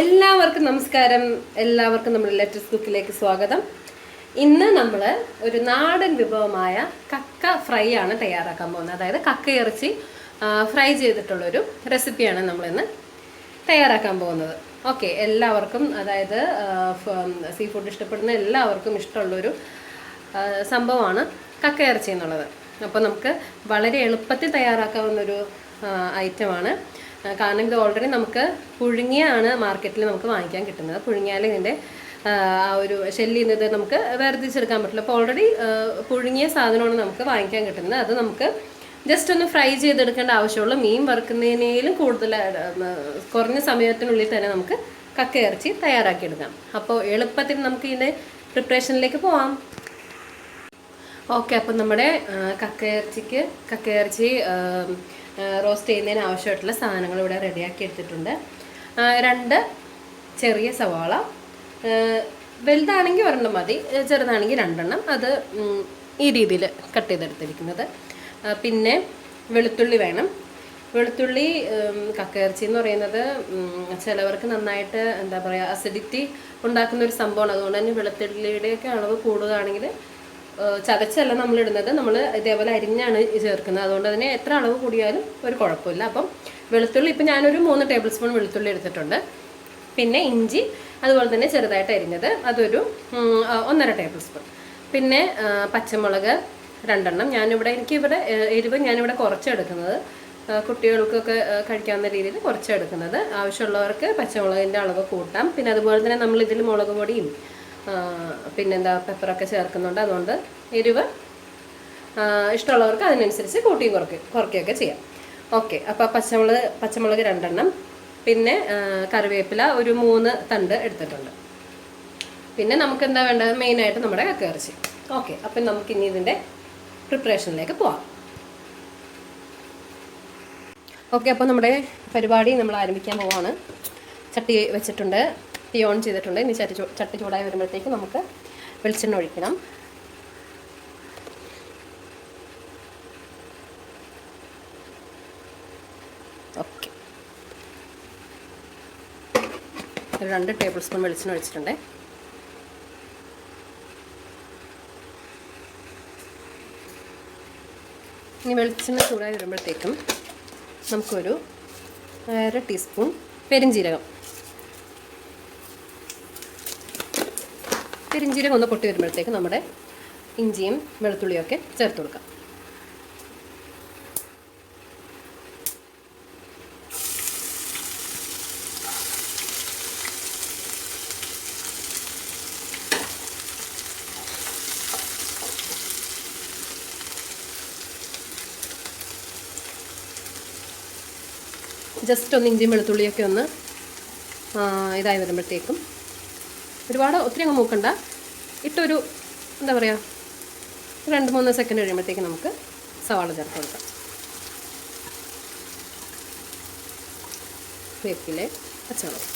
എല്ലാവർക്കും നമസ്കാരം. എല്ലാവർക്കും നമ്മുടെ ലെറ്റസ് കുക്കിലേക്ക് സ്വാഗതം. ഇന്ന് നമ്മൾ ഒരു നാടൻ വിഭവമായ കക്ക ഫ്രൈ ആണ് തയ്യാറാക്കാൻ പോകുന്നത്. അതായത് കക്ക ഇറച്ചി ഫ്രൈ ചെയ്തിട്ടുള്ളൊരു റെസിപ്പിയാണ് നമ്മളിന്ന് തയ്യാറാക്കാൻ പോകുന്നത്. ഓക്കെ എല്ലാവർക്കും അതായത് സീ ഫുഡ് ഇഷ്ടപ്പെടുന്ന എല്ലാവർക്കും ഇഷ്ടമുള്ളൊരു സംഭവമാണ് കക്ക ഇറച്ചി എന്നുള്ളത്. അപ്പോൾ നമുക്ക് വളരെ എളുപ്പത്തിൽ തയ്യാറാക്കാവുന്നൊരു ഐറ്റമാണ് കാരണം ഇത് ഓൾറെഡി നമുക്ക് പുഴുങ്ങിയാണ് മാർക്കറ്റിൽ നമുക്ക് വാങ്ങിക്കാൻ കിട്ടുന്നത്. പുഴുങ്ങിയാൽ ഇതിന്റെ ആ ഒരു ശല്യം നിന്ന് നമുക്ക് വേർതിരിച്ചെടുക്കാൻ പറ്റില്ല. അപ്പോൾ ഓൾറെഡി പുഴുങ്ങിയ സാധനമാണ് നമുക്ക് വാങ്ങിക്കാൻ കിട്ടുന്നത്. അത് നമുക്ക് ജസ്റ്റ് ഒന്ന് ഫ്രൈ ചെയ്തെടുക്കേണ്ട ആവശ്യമുള്ളൂ മീൻ വറുക്കുന്നതിനേലും കൂടുതൽ കുറഞ്ഞ സമയത്തിനുള്ളിൽ തന്നെ നമുക്ക് കക്ക ഇറച്ചി തയ്യാറാക്കിയെടുക്കാം. അപ്പോൾ എളുപ്പത്തിൽ നമുക്ക് ഇതിന്റെ പ്രിപ്പറേഷനിലേക്ക് പോവാം. ഓക്കെ അപ്പം നമ്മുടെ കക്കയിറച്ചിക്ക് കക്കയിറച്ചി റോസ്റ്റ് ചെയ്യുന്നതിന് ആവശ്യമായിട്ടുള്ള സാധനങ്ങൾ ഇവിടെ റെഡിയാക്കി എടുത്തിട്ടുണ്ട്. രണ്ട് ചെറിയ സവാള. വലുതാണെങ്കിൽ ഒരെണ്ണം മതി ചെറുതാണെങ്കിൽ രണ്ടെണ്ണം. അത് ഈ രീതിയിൽ കട്ട് ചെയ്തെടുത്തിരിക്കുന്നത്. പിന്നെ വെളുത്തുള്ളി വേണം. വെളുത്തുള്ളി കക്കയിറച്ചി എന്ന് പറയുന്നത് ചിലവർക്ക് നന്നായിട്ട് എന്താ പറയുക അസിഡിറ്റി ഉണ്ടാക്കുന്ന ഒരു സംഭവമാണ്. അതുകൊണ്ട് തന്നെ വെളുത്തുള്ളിയുടെയൊക്കെ അളവ് കൂടുകയാണെങ്കിൽ ഏഹ് ചതച്ചല്ല നമ്മൾ ഇടുന്നത് നമ്മൾ ഇതേപോലെ അരിഞ്ഞാണ് ചേർക്കുന്നത്. അതുകൊണ്ട് തന്നെ എത്ര അളവ് കൂടിയാലും ഒരു കുഴപ്പമില്ല. അപ്പം വെളുത്തുള്ളി ഇപ്പം ഞാനൊരു മൂന്ന് ടേബിൾ സ്പൂൺ വെളുത്തുള്ളി എടുത്തിട്ടുണ്ട്. പിന്നെ ഇഞ്ചി അതുപോലെ തന്നെ ചെറുതായിട്ട് അരിഞ്ഞത് അതൊരു ഒന്നര ടേബിൾ സ്പൂൺ. പിന്നെ പച്ചമുളക് രണ്ടെണ്ണം. ഞാനിവിടെ എനിക്കിവിടെ എരിവ് ഞാനിവിടെ കുറച്ചെടുക്കുന്നത് കുട്ടികൾക്കൊക്കെ കഴിക്കാവുന്ന രീതിയിൽ കുറച്ചെടുക്കുന്നത് ആവശ്യമുള്ളവർക്ക് പച്ചമുളകിന്റെ അളവ് കൂട്ടാം. പിന്നെ അതുപോലെ തന്നെ നമ്മൾ ഇതിൽ മുളക് പൊടിയും പിന്നെന്താ പെപ്പറൊക്കെ ചേർക്കുന്നുണ്ട്. അതുകൊണ്ട് എരിവ് ഇഷ്ടമുള്ളവർക്ക് അതിനനുസരിച്ച് കൂട്ടിയും കുറയ്ക്കും കുറയ്ക്കുകയൊക്കെ ചെയ്യാം. ഓക്കെ അപ്പോൾ പച്ചമുളക് പച്ചമുളക് രണ്ടെണ്ണം. പിന്നെ കറിവേപ്പില ഒരു മൂന്ന് തണ്ട് എടുത്തിട്ടുണ്ട്. പിന്നെ നമുക്ക് എന്താ വേണ്ടത്? മെയിനായിട്ട് നമ്മുടെ കക്കയിറച്ചി ഓക്കെ അപ്പം നമുക്ക് ഇനി ഇതിന്റെ പ്രിപ്പറേഷനിലേക്ക് പോവാം. ഓക്കെ അപ്പോൾ നമ്മുടെ പരിപാടി നമ്മൾ ആരംഭിക്കാൻ പോവാണ്. ചട്ടി വെച്ചിട്ടുണ്ട്. തീ ഓൺ ചെയ്തിട്ടുണ്ട്. ഇനി ചട്ടി ചട്ടി ചൂടായി വരുമ്പോഴത്തേക്ക് നമുക്ക് വെളിച്ചെണ്ണ ഒഴിക്കണം. ഓക്കെ ഒരു രണ്ട് ടേബിൾ സ്പൂൺ വെളിച്ചെണ്ണ ഒഴിച്ചിട്ടുണ്ട്. ഇനി വെളിച്ചെണ്ണ ചൂടായി വരുമ്പോഴത്തേക്കും നമുക്കൊരു അര ടീസ്പൂൺ പെരിഞ്ജീരകം പെരിഞ്ജീരകം ഒന്ന് പൊട്ടി വരുമ്പോഴത്തേക്ക് നമ്മുടെ ഇഞ്ചിയും വെളുത്തുള്ളിയും ഒക്കെ ചേർത്ത് കൊടുക്കാം. ജസ്റ്റ് ഒന്ന് ഇഞ്ചിയും വെളുത്തുള്ളിയൊക്കെ ഒന്ന് ഇതായി വരുമ്പോഴത്തേക്കും ഒരുപാട് ഒത്തിരി അങ്ങ് മൂക്കണ്ട. ഇട്ടൊരു എന്താ പറയുക രണ്ട് മൂന്ന് സെക്കൻഡ് കഴിയുമ്പോഴത്തേക്ക് നമുക്ക് സവാള ചേർത്ത് കൊടുക്കാം. വേപ്പിലെ പച്ചമുളക്.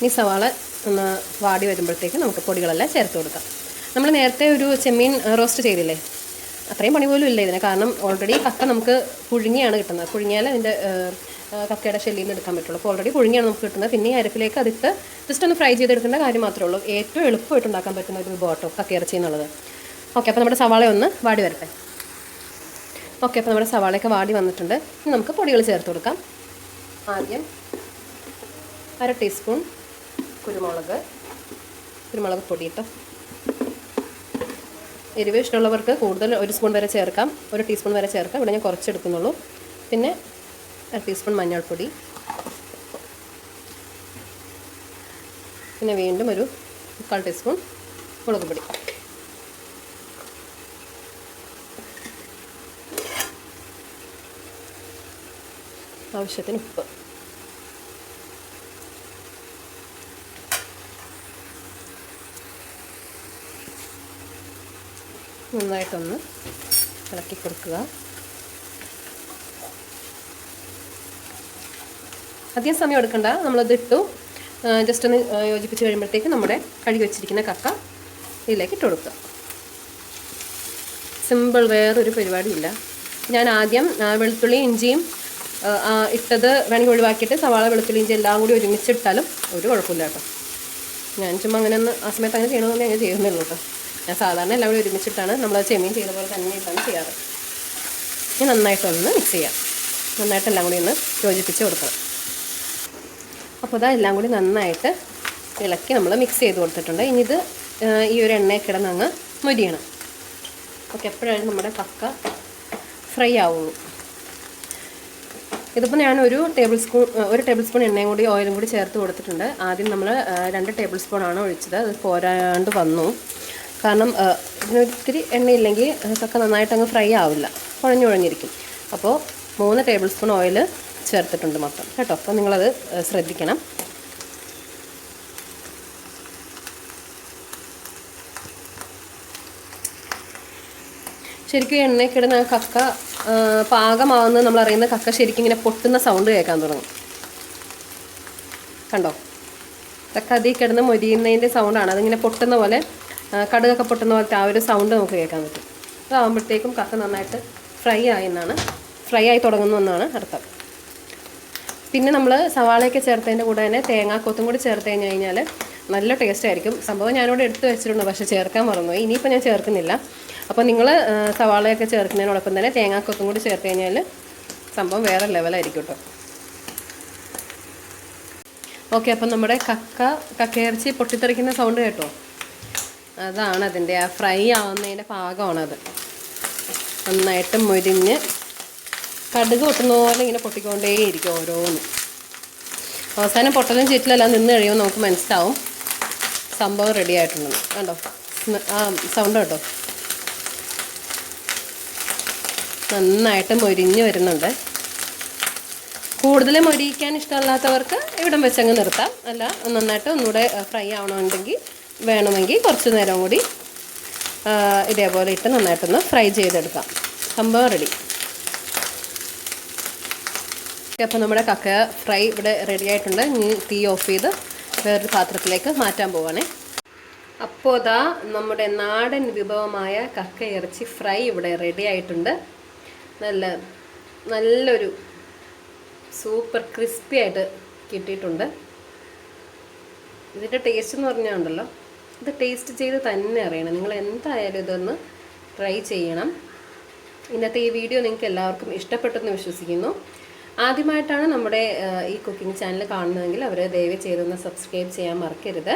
ഇനി സവാള ഒന്ന് വാടി വരുമ്പോഴത്തേക്ക് നമുക്ക് പൊടികളെല്ലാം ചേർത്ത് കൊടുക്കാം. നമ്മൾ നേരത്തെ ഒരു ചെമ്മീൻ റോസ്റ്റ് ചെയ്തില്ലേ? അത്രയും പണി പോലും ഇല്ല ഇതിന്. കാരണം ഓൾറെഡി കക്ക നമുക്ക് പുഴുങ്ങിയാണ് കിട്ടുന്നത്. പുഴുങ്ങിയാൽ അതിന്റെ കക്കയുടെ നിന്ന് എടുക്കാൻ പറ്റുള്ളൂ. അപ്പോൾ ഓൾറെഡി പുഴുങ്ങിയാണ് നമുക്ക് കിട്ടുന്നത്. പിന്നെ ഈ അരപ്പിലേക്ക് അതിട്ട് ജസ്റ്റ് ഒന്ന് ഫ്രൈ ചെയ്തെടുക്കേണ്ട കാര്യം മാത്രമേ ഉള്ളൂ. ഏറ്റവും എളുപ്പമായിട്ട് ഉണ്ടാക്കാൻ പറ്റുന്ന ഒരു ബോട്ടോ കക്കയിറച്ചി എന്നുള്ളത്. ഓക്കെ അപ്പോൾ നമ്മുടെ സവാള ഒന്ന് വാടി വരട്ടെ. ഓക്കെ അപ്പോൾ നമ്മുടെ സവാളയൊക്കെ വാടി വന്നിട്ടുണ്ട്. ഇനി നമുക്ക് പൊടികൾ ചേർത്ത് കൊടുക്കാം. ആദ്യം അര ടീസ്പൂൺ കുരുമുളക്. കുരുമുളക് പൊടി കേട്ടോ എരിവ് ഇഷ്ടമുള്ളവർക്ക് കൂടുതൽ ഒരു സ്പൂൺ വരെ ചേർക്കാം. ഒരു ടീസ്പൂൺ വരെ ചേർക്കാം. ഇവിടെ ഞാൻ കുറച്ചെടുക്കുന്നുള്ളൂ. പിന്നെ അര ടീസ്പൂൺ മഞ്ഞൾപ്പൊടി. പിന്നെ വീണ്ടും ഒരു മുക്കാൽ ടീസ്പൂൺ മുളക് പൊടി. ആവശ്യത്തിന് ഉപ്പ്. നന്നായിട്ടൊന്ന് ഇളക്കി കൊടുക്കുക. അധികം സമയം എടുക്കണ്ട. നമ്മളത് ഇട്ടു. ജസ്റ്റ് ഒന്ന് യോജിപ്പിച്ച് കഴിയുമ്പോഴത്തേക്ക് നമ്മുടെ കഴുകി വെച്ചിരിക്കുന്ന കക്ക ഇതിലേക്ക് ഇട്ട് കൊടുക്കുക. സിമ്പിൾ വേറൊരു പരിപാടിയില്ല. ഞാൻ ആദ്യം വെളുത്തുള്ളി ഇഞ്ചിയും ഇട്ടത് വേണമെങ്കിൽ ഒഴിവാക്കിയിട്ട് സവാള വെളുത്തുള്ളി ഇഞ്ചി എല്ലാം കൂടി ഒരുമിച്ചിട്ടാലും ഒരു കുഴപ്പമില്ല കേട്ടോ. ഞാൻ ചുമ്മാ അങ്ങനെ ഒന്ന് ആ സമയത്ത് അങ്ങനെ ചെയ്യണമെന്ന് അങ്ങനെ ചെയ്യുന്നുള്ളൂ കേട്ടോ. ഞാൻ സാധാരണ എല്ലാം കൂടി ഒരുമിച്ചിട്ടാണ് നമ്മൾ ചെമ്മീൻ ചെയ്ത പോലെ തന്നെ ഇട്ടാണ് ചെയ്യാറ്. ഇനി നന്നായിട്ടൊന്ന് മിക്സ് ചെയ്യാം. നന്നായിട്ട് എല്ലാം കൂടി ഒന്ന് യോജിപ്പിച്ച് കൊടുക്കണം. അപ്പോൾ അതാ എല്ലാം കൂടി നന്നായിട്ട് ഇളക്കി നമ്മൾ മിക്സ് ചെയ്ത് കൊടുത്തിട്ടുണ്ട്. ഇനി ഇത് ഈ ഒരു എണ്ണയിൽ കിടന്നങ്ങ് മൊരിയണം. ഓക്കെ എപ്പോഴാണ് നമ്മുടെ കക്ക ഫ്രൈ ആവുള്ളൂ. ഇതിപ്പോൾ ഒരു ടേബിൾ സ്പൂൺ ഒരു ടേബിൾ സ്പൂൺ എണ്ണയും കൂടി ഓയിലും കൂടി ചേർത്ത് കൊടുത്തിട്ടുണ്ട്. ആദ്യം നമ്മൾ രണ്ട് ടേബിൾ സ്പൂൺ ആണ് ഒഴിച്ചത്. അത് പോരാണ്ട് വന്നു. കാരണം ഇതിനൊരിത്തിരി എണ്ണയില്ലെങ്കിൽ കക്ക നന്നായിട്ട് അങ്ങ് ഫ്രൈ ആവില്ല. കുഴഞ്ഞു കുഴഞ്ഞിരിക്കും അപ്പോൾ മൂന്ന് ടേബിൾ സ്പൂൺ ഓയിൽ ചേർത്തിട്ടുണ്ട് മൊത്തം. കേട്ടോ? അപ്പോൾ നിങ്ങളത് ശ്രദ്ധിക്കണം. ശരിക്കും എണ്ണയ്ക്കിടുന്ന കക്ക പാകമാവുന്ന നമ്മൾ അറിയുന്ന കക്ക ശരിക്കും ഇങ്ങനെ പൊട്ടുന്ന സൗണ്ട് കേൾക്കാൻ തുടങ്ങും. കണ്ടോ? കക്ക അതിൽ കിടന്ന് മൊരിയുന്നതിന്റെ സൗണ്ടാണ് അതിങ്ങനെ പൊട്ടുന്ന പോലെ കടുകൊക്കെ പൊട്ടുന്ന പോലത്തെ ആ ഒരു സൗണ്ട് നമുക്ക് കേൾക്കാൻ പറ്റും. അതാകുമ്പോഴത്തേക്കും കക്ക നന്നായിട്ട് ഫ്രൈ ആയി എന്നാണ്. ഫ്രൈ ആയി തുടങ്ങുന്നു എന്നാണ് അർത്ഥം. പിന്നെ നമ്മൾ സവാളയൊക്കെ ചേർത്തതിന്റെ കൂടെ തന്നെ തേങ്ങാക്കൊത്തും കൂടി ചേർത്ത് കഴിഞ്ഞ് കഴിഞ്ഞാൽ നല്ല ടേസ്റ്റ് ആയിരിക്കും. സംഭവം ഞാനിവിടെ എടുത്ത് വെച്ചിട്ടുണ്ട് പക്ഷേ ചേർക്കാൻ മറന്നുപോയി. ഇനിയിപ്പോൾ ഞാൻ ചേർക്കുന്നില്ല. അപ്പോൾ നിങ്ങൾ സവാളയൊക്കെ ചേർക്കുന്നതിനോടൊപ്പം തന്നെ തേങ്ങാക്കൊത്തും കൂടി ചേർത്ത് കഴിഞ്ഞാൽ സംഭവം വേറെ ലെവലായിരിക്കും കേട്ടോ ഓക്കെ അപ്പം നമ്മുടെ കക്ക കക്കയിറച്ചി പൊട്ടിത്തെറിക്കുന്ന സൗണ്ട് കേട്ടോ? അതാണ് അതിന്റെ ആ ഫ്രൈ ആവുന്നതിന്റെ പാകമാണത്. നന്നായിട്ട് മുരിഞ്ഞ് കടുക് പൊട്ടുന്ന പോലെ ഇങ്ങനെ പൊട്ടിക്കൊണ്ടേയിരിക്കും ഓരോന്ന്. അവസാനം പൊട്ടലും ചീറ്റിലെല്ലാം നിന്ന് കഴിയുമ്പോൾ നമുക്ക് മനസ്സിലാവും. സംഭവം റെഡി ആയിട്ടുണ്ടെന്ന് കണ്ടോ? ആ സൗണ്ട് കേട്ടോ? നന്നായിട്ട് മൊരിഞ്ഞ് വരുന്നുണ്ട്. കൂടുതൽ മൊരിയിക്കാൻ ഇഷ്ടമല്ലാത്തവർക്ക് ഇവിടം വെച്ചങ്ങ് നിർത്താം. അല്ല നന്നായിട്ട് ഒന്നുകൂടെ ഫ്രൈ ആവണമെന്നുണ്ടെങ്കിൽ വേണമെങ്കിൽ കുറച്ച് നേരം കൂടി ഇതേപോലെ ഇട്ട് നന്നായിട്ടൊന്ന് ഫ്രൈ ചെയ്തെടുക്കാം. സംഭവം റെഡി. അപ്പോൾ നമ്മുടെ കക്ക ഫ്രൈ ഇവിടെ റെഡി ആയിട്ടുണ്ട്. ഇനി തീ ഓഫ് ചെയ്ത് വേറൊരു പാത്രത്തിലേക്ക് മാറ്റാൻ പോവാണേ. അപ്പോൾ ഇതാ നമ്മുടെ നാടൻ വിഭവമായ കക്ക ഇറച്ചി ഫ്രൈ ഇവിടെ റെഡി ആയിട്ടുണ്ട്. നല്ല നല്ലൊരു സൂപ്പർ ക്രിസ്പി ആയിട്ട് കിട്ടിയിട്ടുണ്ട്. ഇതിന്റെ ടേസ്റ്റ് എന്ന് പറഞ്ഞാൽ ഉണ്ടല്ലോ ഇത് ടേസ്റ്റ് ചെയ്ത് തന്നെ അറിയണം. നിങ്ങൾ എന്തായാലും ഇതൊന്ന് ട്രൈ ചെയ്യണം. ഇന്നത്തെ ഈ വീഡിയോ നിങ്ങൾക്ക് എല്ലാവർക്കും ഇഷ്ടപ്പെട്ടെന്ന് വിശ്വസിക്കുന്നു. ആദ്യമായിട്ടാണ് നമ്മുടെ ഈ കുക്കിംഗ് ചാനൽ കാണുന്നതെങ്കിൽ അവർ ദയവ് ചെയ്തൊന്ന് സബ്സ്ക്രൈബ് ചെയ്യാൻ മറക്കരുത്.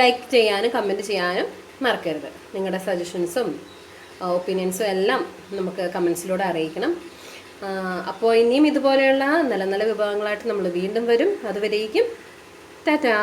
ലൈക്ക് ചെയ്യാനും കമന്റ് ചെയ്യാനും മറക്കരുത്. നിങ്ങളുടെ സജഷൻസും ഒപ്പീനിയൻസും എല്ലാം നമുക്ക് കമൻസിലൂടെ അറിയിക്കണം. അപ്പോൾ ഇനിയും ഇതുപോലെയുള്ള നല്ല നല്ല വിഭവങ്ങളായിട്ട് നമ്മൾ വീണ്ടും വരും. അതുവരേക്കും ടാറ്റാ!